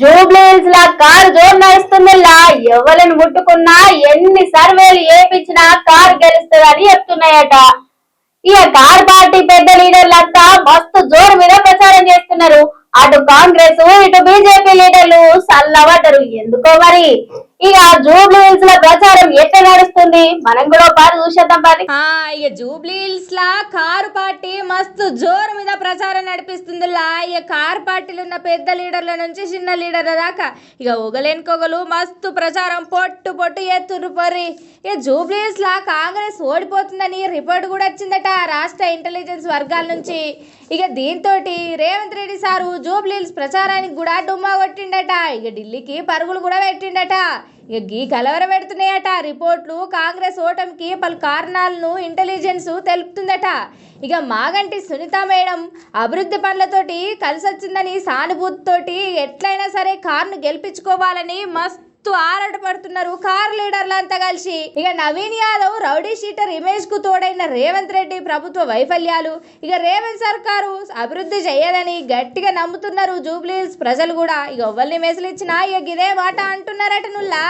జూబ్లీహిల్స్ లా car జోరు నడుస్తుందిలా ఎవరిని ముట్టుకున్నా ఎన్ని సర్వేలు ఏపించినా కారు గెలుస్తుందని చెప్తున్నాయట. ఇక కార్ పార్టీ పెద్ద లీడర్లంతా మస్తు జోరు మీద ప్రచారం చేస్తున్నారు. అటు కాంగ్రెస్ ఇటు బీజేపీ లీడర్లు సల్లబడ్డరు. ఎందుకో మరి? ఇక జూబ్లీహిల్స్లో ప్రచారం ఎట్లా నడుస్తుంది? మనం కూడా పాటు చూసేద్దాం పని ఆ ఇక జూబ్లీ హిల్స్ లా కారు పార్టీ మస్తు జోరు మీద ప్రచారం నడిపిస్తుంది. లా ఇక పార్టీలు ఉన్న పెద్ద లీడర్ల నుంచి చిన్న లీడర్ల దాకా. ఇక ఒగలేనుకొగలు మస్తు ప్రచారం పొట్టు పొట్టు ఎత్తురు పొర్రి. ఇక జూబ్లీ లా కాంగ్రెస్ ఓడిపోతుందని రిపోర్ట్ కూడా వచ్చిందట రాష్ట్ర ఇంటెలిజెన్స్ వర్గాల నుంచి. ఇక దీంతో రేవంత్ రెడ్డి సారు జూబ్లీ ప్రచారానికి కూడా డుమ్మా కొట్టిండట. ఇక ఢిల్లీకి పరుగులు కూడా పెట్టిండట. ఇక గీ కలవర పెడుతున్నాయట. రిపోర్ట్లు కాంగ్రెస్ ఓటమికి పలు కారణాలను ఇంటెలిజెన్స్ తెలుపుతుందట. ఇక మాగంటి సునీత మేడం అభివృద్ధి పనులతోటి కలిసొచ్చిందని సానుభూతితోటి ఎట్లయినా సరే కారును గెలిపించుకోవాలని మస్తు ఆరాటపడుతున్నారు కార్ లీడర్లు అంతా కలిసి. ఇక నవీన్ యాదవ్ రౌడీ షీటర్ ఇమేజ్కు తోడైన రేవంత్ రెడ్డి ప్రభుత్వ వైఫల్యాలు. ఇక రేవంత్ సర్కారు అభివృద్ధి చేయదని గట్టిగా నమ్ముతున్నారు జూబ్లీస్ ప్రజలు కూడా. ఇక ఎవ్వరిని మెసలిచ్చినా ఇక ఇదే మాట అంటున్నారట నుల్లా.